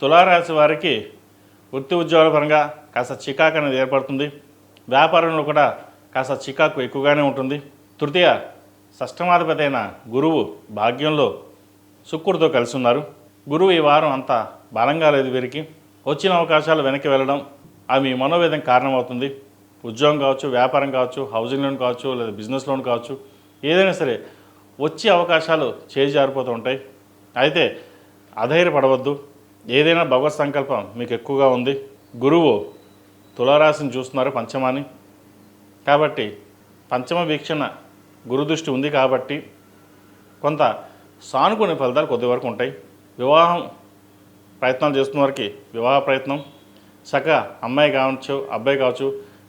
తులారాశి వారికి వృత్తి ఉద్యోగాల పరంగా కాస్త చికాకు అనేది ఏర్పడుతుంది. వ్యాపారంలో కూడా కాస్త చికాకు ఎక్కువగానే ఉంటుంది. తృతీయ షష్టమాధిపతి అయిన గురువు భాగ్యంలో శుక్రుడితో కలిసి ఉన్నారు. గురువు ఈ వారం అంత బలంగా లేదు వీరికి. వచ్చిన అవకాశాలు వెనక్కి వెళ్ళడం అవి మీ మనోవేదన కారణమవుతుంది. ఉద్యోగం కావచ్చు వ్యాపారం కావచ్చు హౌసింగ్ లోన్ కావచ్చు లేదా బిజినెస్ లోన్ కావచ్చు ఏదైనా సరే వచ్చే అవకాశాలు చేజారిపోతూ ఉంటాయి. అయితే అధైర్యపడవద్దు. ఏదైనా భగవత్ సంకల్పం మీకు ఎక్కువగా ఉంది గురువు తులారాశిని చూస్తున్నారు పంచమాని కాబట్టి పంచమ వీక్షణ గురుదృష్టి ఉంది కాబట్టి కొంత సానుకూల ఫలితాలు కొద్ది వరకు ఉంటాయి. వివాహం ప్రయత్నాలు చేస్తున్న వారికి వివాహ ప్రయత్నం చక్కగా అమ్మాయి కావచ్చు అబ్బాయి కావచ్చు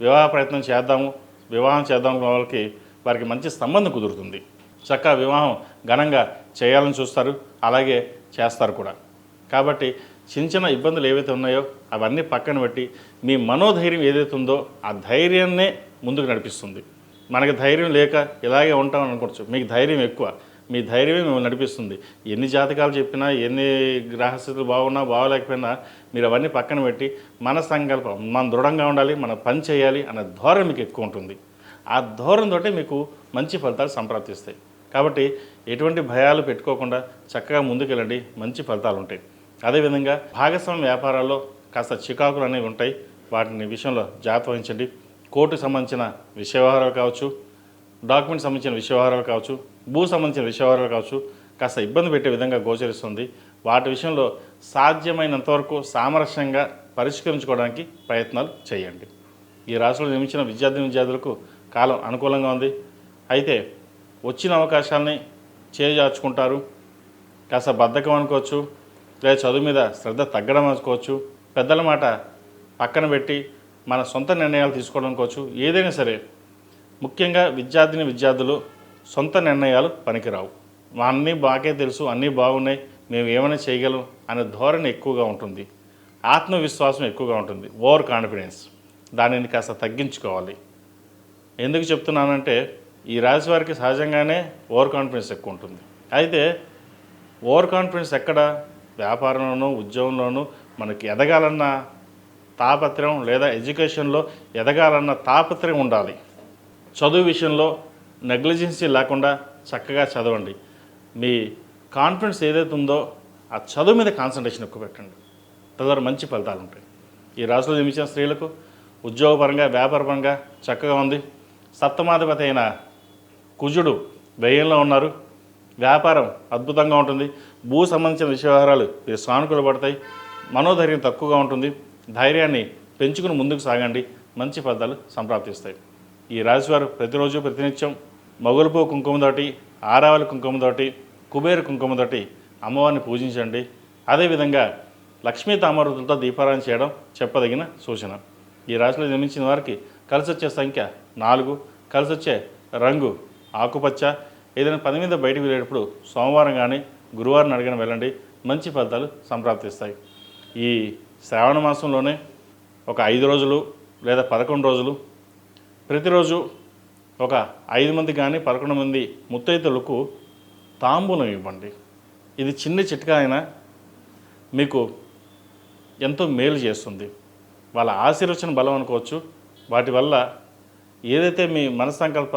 వివాహ ప్రయత్నం చేద్దాము వివాహం చేద్దాం వాళ్ళకి వారికి మంచి సంబంధం కుదురుతుంది. చక్కగా వివాహం ఘనంగా చేయాలని చూస్తారు అలాగే చేస్తారు కూడా. కాబట్టి చిన్న చిన్న ఇబ్బందులు ఏవైతే ఉన్నాయో అవన్నీ పక్కన పెట్టి మీ మనోధైర్యం ఏదైతే ఉందో ఆ ధైర్యాన్నే ముందుకు నడిపిస్తుంది. మనకి ధైర్యం లేక ఇలాగే ఉంటామని అనుకోవచ్చు. మీకు ధైర్యం ఎక్కువ. మీ ధైర్యమే మిమ్మల్ని నడిపిస్తుంది. ఎన్ని జాతకాలు చెప్పినా ఎన్ని గ్రహస్థితులు బాగున్నా బాగోలేకపోయినా మీరు అవన్నీ పక్కన పెట్టి మన సంకల్పం మనం దృఢంగా ఉండాలి మన పని చేయాలి అనే ధోరణి మీకు ఎక్కువ ఉంటుంది. ఆ ధోరణితోటే మీకు మంచి ఫలితాలు సంప్రాప్తిస్తాయి. కాబట్టి ఎటువంటి భయాలు పెట్టుకోకుండా చక్కగా ముందుకెళ్ళండి. మంచి ఫలితాలు ఉంటాయి. అదేవిధంగా భాగస్వామ్య వ్యాపారాల్లో కాస్త చికాకులు అనేవి ఉంటాయి. వాటిని విషయంలో జాగ్రత్త వహించండి. కోర్టుకు సంబంధించిన విషయ వ్యవహారాలు కావచ్చు డాక్యుమెంట్ సంబంధించిన విషయ వ్యవహారాలు కావచ్చు భూ సంబంధించిన విషయ వ్యవహారాలు కావచ్చు కాస్త ఇబ్బంది పెట్టే విధంగా గోచరిస్తుంది. వాటి విషయంలో సాధ్యమైనంతవరకు సామరస్యంగా పరిష్కరించుకోవడానికి ప్రయత్నాలు చేయండి. ఈ రాశిలో నిర్మించిన విద్యార్థి విద్యార్థులకు కాలం అనుకూలంగా ఉంది. అయితే వచ్చిన అవకాశాలని చేజార్చుకుంటారు. కాస్త బద్ధకం అనుకోవచ్చు లేదా చదువు మీద శ్రద్ధ తగ్గడం అనుకోవచ్చు పెద్దల మాట పక్కన పెట్టి మన సొంత నిర్ణయాలు తీసుకోవడం అనుకోవచ్చు ఏదైనా సరే. ముఖ్యంగా విద్యార్థిని విద్యార్థులు సొంత నిర్ణయాలు పనికిరావు. మా అన్నీ బాగే తెలుసు అన్నీ బాగున్నాయి మేము ఏమైనా చేయగలం అనే ధోరణి ఎక్కువగా ఉంటుంది. ఆత్మవిశ్వాసం ఎక్కువగా ఉంటుంది. Over confidence. దానిని కాస్త తగ్గించుకోవాలి. ఎందుకు చెప్తున్నానంటే ఈ రాశి వారికి సహజంగానే ఓవర్ కాన్ఫిడెన్స్ ఎక్కువ ఉంటుంది. అయితే ఓవర్ కాన్ఫిడెన్స్ ఎక్కడ? వ్యాపారంలోనూ ఉద్యోగంలోనూ మనకి ఎదగాలన్న తాపత్రయం లేదా ఎడ్యుకేషన్లో ఎదగాలన్న తాపత్రయం ఉండాలి. చదువు విషయంలో నెగ్లిజెన్సీ లేకుండా చక్కగా చదవండి. మీ కాన్ఫిడెన్స్ ఏదైతే ఉందో ఆ చదువు మీద కాన్సన్ట్రేషన్ ఎక్కువ పెట్టండి. తద్వారా మంచి ఫలితాలు ఉంటాయి. ఈ రాశిలో జన్మించిన స్త్రీలకు ఉద్యోగపరంగా వ్యాపారపరంగా చక్కగా ఉంది. సప్తమాధిపతి అయిన కుజుడు వ్యయంలో ఉన్నారు. వ్యాపారం అద్భుతంగా ఉంటుంది. భూ సంబంధించిన విషయవహారాలు మీరు సానుకూల పడతాయి? మనోధైర్యం తక్కువగా ఉంటుంది. ధైర్యాన్ని పెంచుకుని ముందుకు సాగండి. మంచి ఫలితాలు సంప్రాప్తిస్తాయి. ఈ రాశివారు ప్రతిరోజు ప్రతినిత్యం మొగలుపు కుంకుమతోటి ఆరావళి కుంకుమతోటి కుబేర కుంకుమతోటి అమ్మవారిని పూజించండి. అదేవిధంగా లక్ష్మీ తామరుతులతో దీపారాయణ చేయడం చెప్పదగిన సూచన. ఈ రాశిలో జన్మించిన వారికి కలిసి వచ్చే సంఖ్య నాలుగు. కలిసి వచ్చే రంగు ఆకుపచ్చ. ఏదైనా పని మీద బయటకు వెళ్ళేటప్పుడు సోమవారం కానీ గురువారం అడిగిన వెళ్ళండి. మంచి ఫలితాలు సంప్రాప్తిస్తాయి. ఈ శ్రావణ మాసంలోనే ఒక ఐదు రోజులు లేదా పదకొండు రోజులు ప్రతిరోజు ఒక ఐదు మంది కానీ పదకొండు మంది ముత్తైదులకు తాంబూలం ఇవ్వండి. ఇది చిన్న చిట్కా అయినా మీకు ఎంతో మేలు చేస్తుంది. వాళ్ళ ఆశీర్వచన బలం అనుకోవచ్చు. వాటి వల్ల ఏదైతే మీ మనస్సంకల్ప